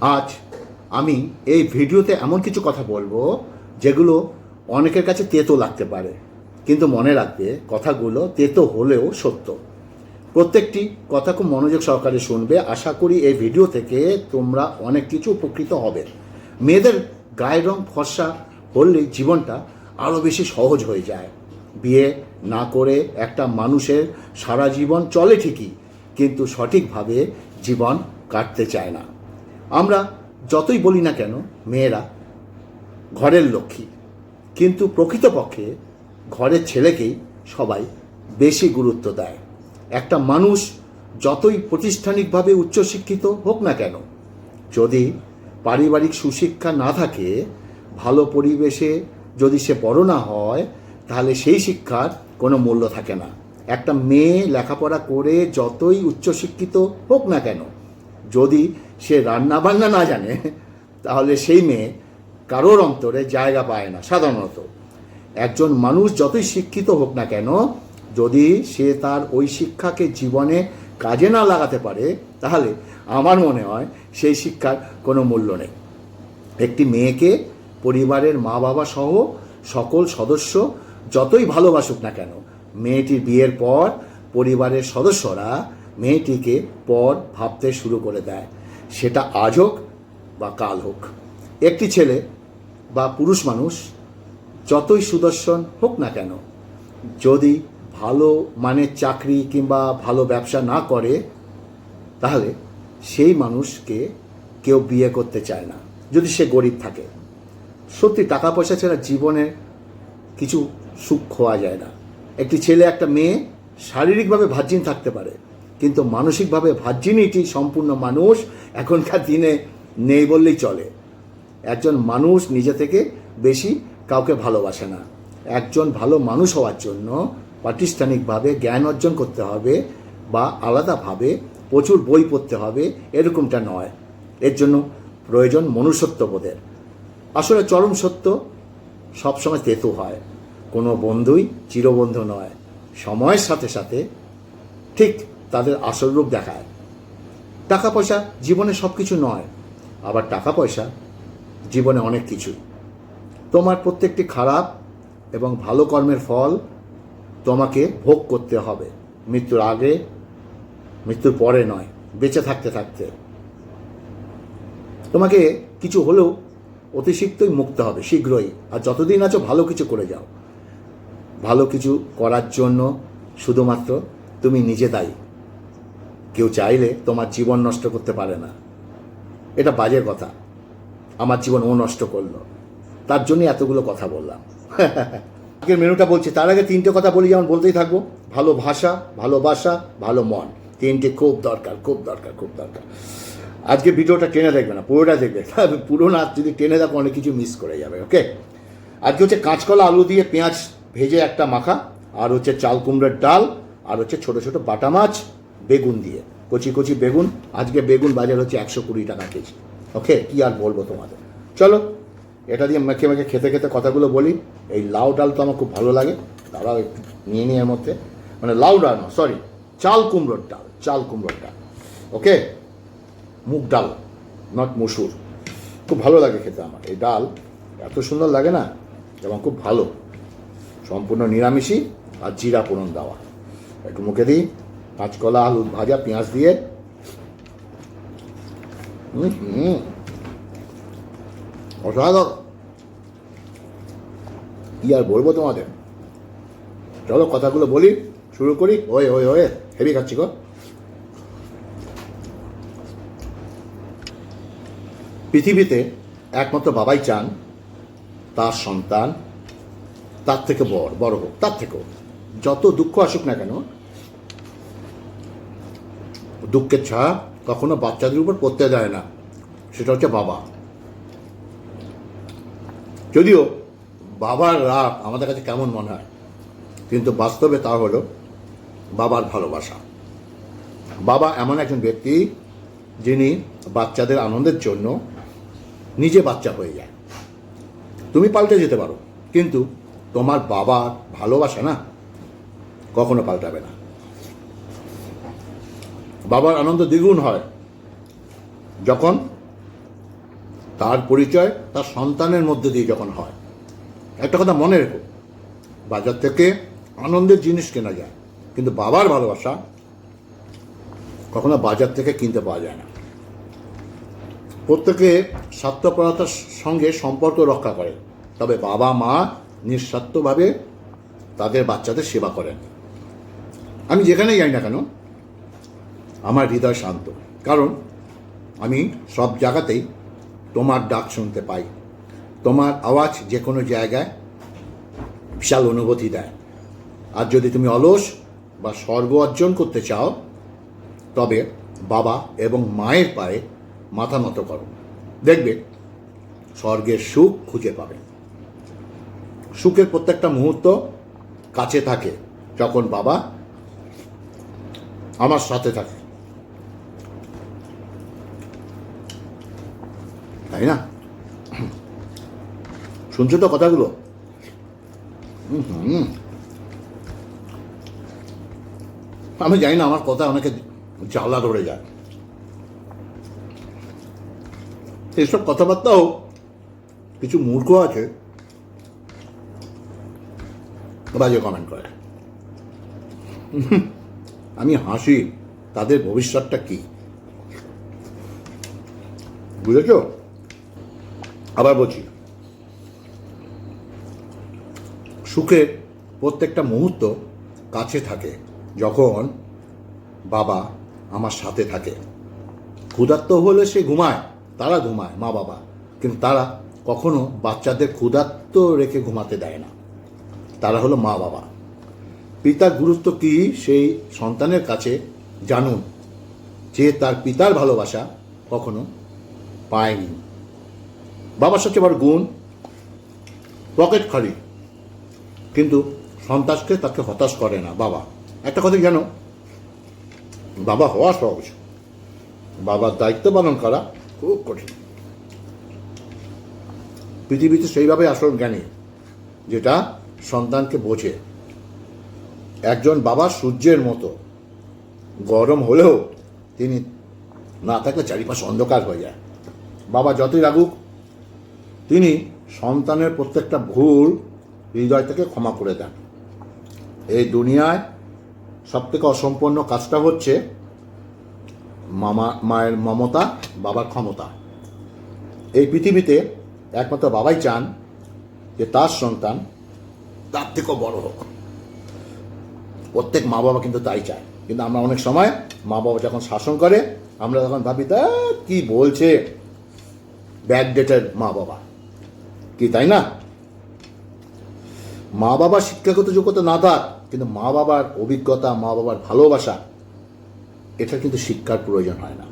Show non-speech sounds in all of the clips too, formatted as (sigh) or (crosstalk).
আজ আমি এই ভিডিওতে এমন কিছু কথা বলব যেগুলো অনেকের কাছে তেতো লাগতে পারে। কিন্তু মনে রাখবে, কথাগুলো তেতো হলেও সত্য। প্রত্যেকটি কথা খুব মনোযোগ সহকারে শুনবে। আশা করি এই ভিডিও থেকে তোমরা অনেক কিছু উপকৃত হবে। মেয়েদের গায়ের রং ফর্সা হলে জীবনটা আরও বেশি সহজ হয়ে যায়। বিয়ে না করে একটা মানুষের সারা জীবন চলে ঠিকই, কিন্তু সঠিকভাবে জীবন কাটতে চায় না। আমরা যতই বলি না কেন, মেয়েরা, ঘরের লক্ষ্মী। কিন্তু প্রকৃতপক্ষে ঘরের ছেলেকেই সবাই বেশি গুরুত্ব দেয়। একটা মানুষ যতই প্রতিষ্ঠানিকভাবে উচ্চশিক্ষিত হোক না কেন, যদি পারিবারিক সুশিক্ষা না থাকে, ভালো পরিবেশে যদি সে বড় না হয়, তাহলে সেই শিক্ষার কোনো মূল্য থাকে না। একটা মেয়ে লেখাপড়া করে যতই উচ্চশিক্ষিত হোক না কেন, যদি সে রান্না বান্না না জানে, তাহলে সেই মেয়ে কারোর অন্তরে জায়গা পায় না, সাধারণত। একজন মানুষ যতই শিক্ষিত হোক না কেন, যদি সে তার ওই শিক্ষাকে জীবনে কাজে না লাগাতে পারে, তাহলে আমার মনে হয় সেই শিক্ষার কোনো মূল্য নেই। একটি মেয়েকে পরিবারের মা বাবা সহ সকল সদস্য যতই ভালোবাসুক না কেন, মেয়েটির বিয়ের পর পরিবারের সদস্যরা মেয়েটিকে পর ভাবতে শুরু করে দেয়। সেটা আজ হোক বা কাল হোক। একটি ছেলে বা পুরুষ মানুষ যতই সুদর্শন হোক না কেন, যদি ভালো মানের চাকরি কিংবা ভালো ব্যবসা না করে, তাহলে সেই মানুষকে কেউ বিয়ে করতে চায় না, যদি সে গরিব থাকে। সত্যি টাকা পয়সা ছাড়া জীবনে কিছু সুখ খোয়া যায় না। একটি ছেলে, একটা মেয়ে শারীরিকভাবে ভার্জিন থাকতে পারে কিন্তু মানসিকভাবে ভাজ্জিনিটি সম্পূর্ণ মানুষ এখনকার দিনে নেই বললেই চলে। একজন মানুষ নিজে থেকে বেশি কাউকে ভালোবাসে না। একজন ভালো মানুষ হওয়ার জন্য প্রাতিষ্ঠানিকভাবে জ্ঞান অর্জন করতে হবে বা আলাদাভাবে প্রচুর বই পড়তে হবে, এরকমটা নয়। এর জন্য প্রয়োজন মনুষ্যত্ববোধের। আসলে চরম সত্য, সবসময় তেতো হয়। কোনো বন্ধুই চিরবন্ধু নয়। সময়ের সাথে সাথে ঠিক তাদের আসল রূপ দেখায়। টাকা পয়সা জীবনে সব কিছু নয়, আবার টাকা পয়সা জীবনে অনেক কিছুই। তোমার প্রত্যেকটি খারাপ এবং ভালো কর্মের ফল তোমাকে ভোগ করতে হবে। মৃত্যুর আগে, মৃত্যুর পরে নয়, বেঁচে থাকতে থাকতে। তোমাকে কিছু হলেও অতি শীঘ্রই মুক্ত হবে, শীঘ্রই। আর যতদিন আছো, ভালো কিছু করে যাও। ভালো কিছু করার জন্য শুধুমাত্র তুমি নিজে দায়ী। কেউ চাইলে তোমার জীবন নষ্ট করতে পারে না। এটা বাজে কথা। আমার জীবন ও নষ্ট করল। তার জন্য এতগুলো কথা বললাম। (laughs) আজকের মেনুটা বলছি, তার আগে তিনটে কথা বলি, যেমন বলতেই থাকব। ভালো ভাষা ভালোবাসা ভালো মন। তিনটে খুব দরকার খুব দরকার খুব দরকার। আজকে ভিডিওটা টেনে দেখবে না, পুরোটা দেখবে। (laughs) পুরো না, যদি টেনে দেখো, অনেক কিছু মিস করে যাবে ওকে আজকে হচ্ছে কাঁচকলা আলু দিয়ে পেঁয়াজ ভেজে একটা মাখা, আর হচ্ছে চাল কুমড়োর ডাল, আর হচ্ছে ছোটো ছোটো বাটা মাছ বেগুন দিয়ে। কচি কচি বেগুন, আজকে বেগুন বাজার হচ্ছে একশো কুড়ি টাকা কেজি। ওকে কি আর বলব তোমাদের? চলো, এটা দিয়ে মেখে মেখে খেতে খেতে কথাগুলো বলি। এই লাউ ডাল তো আমার খুব ভালো লাগে। দাঁড়াও একটু, নিয়ে নিয়ে এর মধ্যে। মানে লাউ ডাল না সরি চাল কুমড়োর ডাল, চাল কুমড়োর ডাল। ওকে মুগ ডাল নট মসুর। খুব ভালো লাগে খেতে আমার। এই ডাল এত সুন্দর লাগে না? এবং খুব ভালো। সম্পূর্ণ নিরামিষই আর জিরা পোড়ন দেওয়া। একটু মুখে দিই। কাঁচকলা আলু ভাজা, পেঁয়াজ দিয়ে। অসাধারণ। কি আর বলব তোমাদের? চলো কথাগুলো বলি, শুরু করি। ওয়ে ওয়ে ওয়ে, হেভি খাচ্ছি গো। পৃথিবীতে একমাত্র বাবাই চান, তার সন্তান, তার থেকে বড় বড় হোক, তার থেকেও। যত দুঃখ আসুক না কেন দুঃখের ছায়া কখনো বাচ্চাদের উপর পড়তে দেয় না। সেটা হচ্ছে বাবা। যদিও বাবার রাগ আমাদের কাছে কেমন মনে হয়, কিন্তু বাস্তবে তা হলো বাবার ভালোবাসা। বাবা এমন একজন ব্যক্তি যিনি বাচ্চাদের আনন্দের জন্য নিজে বাচ্চা হয়ে যায়। তুমি পাল্টে যেতে পারো, কিন্তু তোমার বাবার ভালোবাসা না কখনো পাল্টাবে না। বাবার আনন্দ দ্বিগুণ হয়। যখন তার পরিচয় তার সন্তানের মধ্যে দিয়ে যখন হয়। একটা কথা মনে রেখো, বাজার থেকে আনন্দের জিনিস কেনা যায়, কিন্তু বাবার ভালোবাসা কখনো বাজার থেকে কিনতে পাওয়া যায় না। প্রত্যেকে স্বার্থপরতার সঙ্গে সম্পর্ক রক্ষা করে, তবে বাবা মা নিঃস্বার্থভাবে তাদের বাচ্চাদের সেবা করেন। আমি যেখানেই যাই না কেন আমার হৃদয় শান্ত। কারণ আমি সব জায়গাতেই তোমার ডাক শুনতে পাই। তোমার আওয়াজ যে কোনো জায়গায় বিশাল অনুভূতি দেয়। আর যদি তুমি অলস বা স্বর্গ অর্জন করতে চাও, তবে বাবা এবং মায়ের পায়ে মাথা নত করো। দেখবে স্বর্গের সুখ খুঁজে পাবে। সুখের প্রত্যেকটা মুহূর্ত কাছে থাকে যখন বাবা আমার সাথে থাকে। তাই না? শুনছো তো কথাগুলো? আমি জানি না, আমার কথা অনেকে জ্বালা ধরে যায়। এসব কথাবার্তাও কিছু মূর্খ আছে ওরা বাজে কমেন্ট করে। আমি হাসি, তাদের ভবিষ্যৎটা কি? বুঝেছ? আবার বলছি সুখের প্রত্যেকটা মুহূর্ত কাছে থাকে যখন বাবা আমার সাথে থাকে। ক্ষুধার্ত হলে সে ঘুমায়, তারা ঘুমায়, মা বাবা। কিন্তু তারা কখনো বাচ্চাদের ক্ষুধার্ত রেখে ঘুমাতে দেয় না। তারা হলো মা বাবা। পিতার গুরুত্ব কি সেই সন্তানের কাছে জানুন, যে তার পিতার ভালোবাসা কখনো পায়নি। বাবার সবচেয়ে বড় গুণ পকেট খালি। কিন্তু সন্তানকে তাকে হতাশ করে না বাবা। একটা কথা জানো? বাবা হওয়া সহজ। বাবার দায়িত্ব পালন করা খুব কঠিন। পৃথিবীতে সেইভাবে আসল জ্ঞানী যেটা সন্তানকে বোঝে। একজন বাবা সূর্যের মতো। গরম হলেও তিনি না থাকলে চারিপাশে অন্ধকার হয়ে যায়। বাবা যতই রাগুক তিনি সন্তানের প্রত্যেকটা ভুল হৃদয় থেকে ক্ষমা করে দেন। এই দুনিয়ায় সব থেকে অসম্পন্ন কাজটা হচ্ছে মামা, মায়ের মমতা, বাবার ক্ষমতা। এই পৃথিবীতে একমাত্র বাবাই চান যে তার সন্তান তার থেকেও বড় হোক। প্রত্যেক মা বাবা কিন্তু তাই চায়। কিন্তু আমরা অনেক সময় মা বাবা যখন শাসন করে, আমরা তখন ভাবি, তা কি বলছে? ব্যাক ডেটের মা বাবা কি, তাই না? মা বাবার শিক্ষাগত যোগ্যতা না থাক, কিন্তু মা বাবার অভিজ্ঞতা মা বাবার ভালোবাসা এটা কিন্তু শিক্ষার প্রয়োজন হয় না।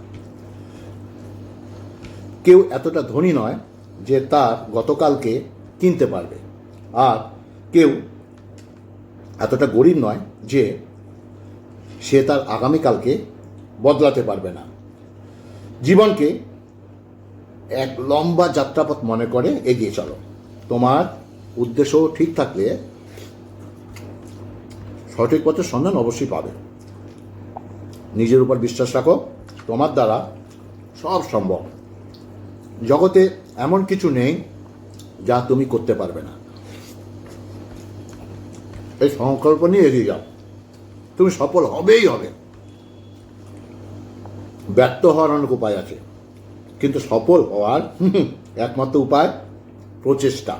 কেউ এতটা ধনী নয় যে তার গতকালকে কিনতে পারবে। আর কেউ এতটা গরিব নয় যে সে তার আগামীকালকে বদলাতে পারবে না। জীবনকে এক লম্বা যাত্রাপথ মনে করে এগিয়ে চলো। তোমার উদ্দেশ্য ঠিক থাকলে সঠিক পথের সন্ধান অবশ্যই পাবে। নিজের উপর বিশ্বাস রাখো, তোমার দ্বারা সব সম্ভব। জগতে এমন কিছু নেই যা তুমি করতে পারবে না। এই সংকল্প নিয়ে এগিয়ে যাও। তুমি সফল হবেই হবে। ব্যর্থ হওয়ার অনেক উপায় আছে। কিন্তু সফল হওয়ার একমাত্র উপায় প্রচেষ্টা।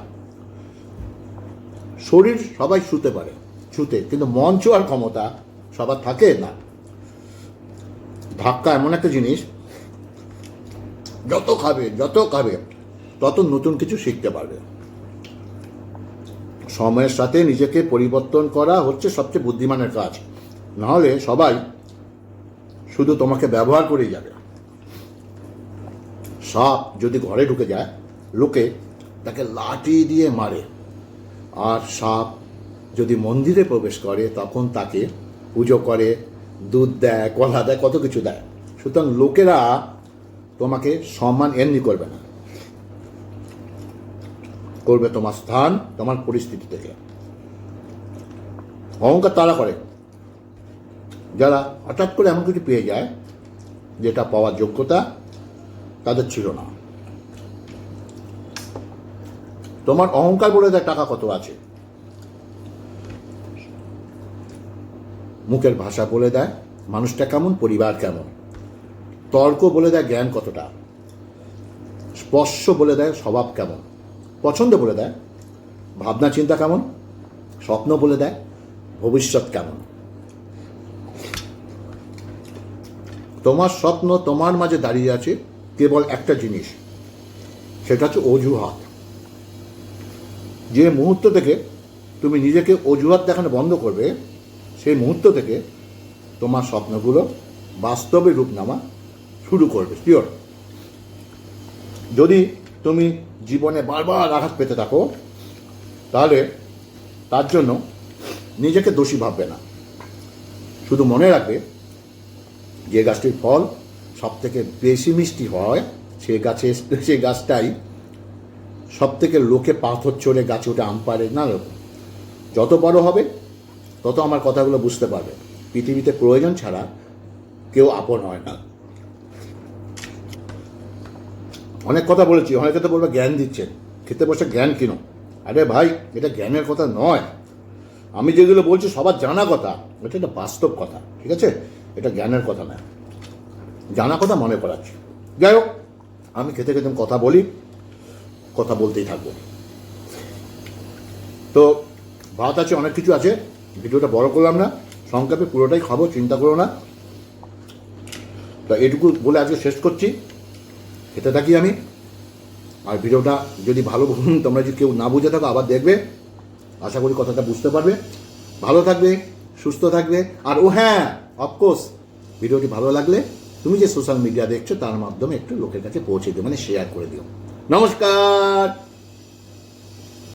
শরীর সবাই শুতে পারে ছুতে কিন্তু মন ছোঁয়ার ক্ষমতা সবার থাকে না। ধাক্কা এমন একটা জিনিস, যত খাবে যত খাবে, তত নতুন কিছু শিখতে পারবে। সময়ের সাথে নিজেকে পরিবর্তন করা হচ্ছে সবচেয়ে বুদ্ধিমানের কাজ। নাহলে সবাই শুধু তোমাকে ব্যবহার করেই যাবে। সাপ যদি ঘরে ঢুকে যায়, লোকে তাকে লাঠি দিয়ে মারে। আর সাপ যদি মন্দিরে প্রবেশ করে, তখন তাকে পুজো করে, দুধ দেয়, কলা দেয়, কত কিছু দেয়। সুতরাং লোকেরা তোমাকে সম্মান এমনি করবে না। করবে তোমার স্থান, তোমার পরিস্থিতি থেকে। অহংকার তারা করে। যারা হঠাৎ করে এমন কিছু পেয়ে যায়, যেটা পাওয়ার যোগ্যতা তাদের ছিল না। তোমার অহংকার বলে দেয় টাকা কত আছে? মুখের ভাষা বলে দেয়, মানুষটা কেমন, পরিবার কেমন? তর্ক বলে দেয়, জ্ঞান কতটা? স্পর্শ বলে দেয়, স্বভাব কেমন? পছন্দ বলে দেয়, ভাবনা, চিন্তা কেমন? স্বপ্ন বলে দেয়, ভবিষ্যৎ কেমন? তোমার স্বপ্ন তোমার মাঝে দাঁড়িয়ে আছে কেবল একটা জিনিস, সেটা হচ্ছে অজুহাত। যে মুহূর্ত থেকে তুমি নিজেকে অজুহাত দেখানো বন্ধ করবে, সেই মুহূর্ত থেকে তোমার স্বপ্নগুলো বাস্তবে রূপ নেওয়া শুরু করবে শিওর যদি তুমি জীবনে বারবার আঘাত পেতে থাকো, তাহলে তার জন্য নিজেকে দোষী ভাববে না। শুধু মনে রাখবে যে গাছটির ফল সব থেকে বেশি মিষ্টি হয় সে গাছে সেই গাছটাই। সব থেকে লোকে পাথর চড়ে গাছে উঠে আম পারে না রকম। যত বড় হবে, তত আমার কথাগুলো বুঝতে পারবে। পৃথিবীতে প্রয়োজন ছাড়া কেউ আপন হয় না। অনেক কথা বলেছি, অনেকে তো বলবে জ্ঞান দিচ্ছেন খেতে বসে জ্ঞান কিনো? আরে ভাই, এটা জ্ঞানের কথা নয়। আমি যেগুলো বলছি সবার জানা কথা, এটা একটা বাস্তব কথা, ঠিক আছে? এটা জ্ঞানের কথা নয় জানা কথা মনে করাচ্ছি। যাই হোক আমি খেতে খেতে কথা বলি, কথা বলতেই থাকব। তো, ভাত আছে, অনেক কিছু আছে, ভিডিওটা বড় করলাম না, সংক্ষেপে পুরোটাই খাব, চিন্তা করো না। তো এটুকু বলে আজকে শেষ করছি। খেতে থাকি আমি। আর ভিডিওটা যদি ভালো তোমরা যদি কেউ না বুঝে থাকো, আবার দেখবে। আশা করি কথাটা বুঝতে পারবে। ভালো থাকবে, সুস্থ থাকবে। আর ও হ্যাঁ অফকোর্স ভিডিওটি ভালো লাগলে তুমি যে সোশ্যাল মিডিয়া দেখছ, তার মাধ্যমে একটু লোকের কাছে পৌঁছে দিও মানে শেয়ার করে দিও। নমস্কার!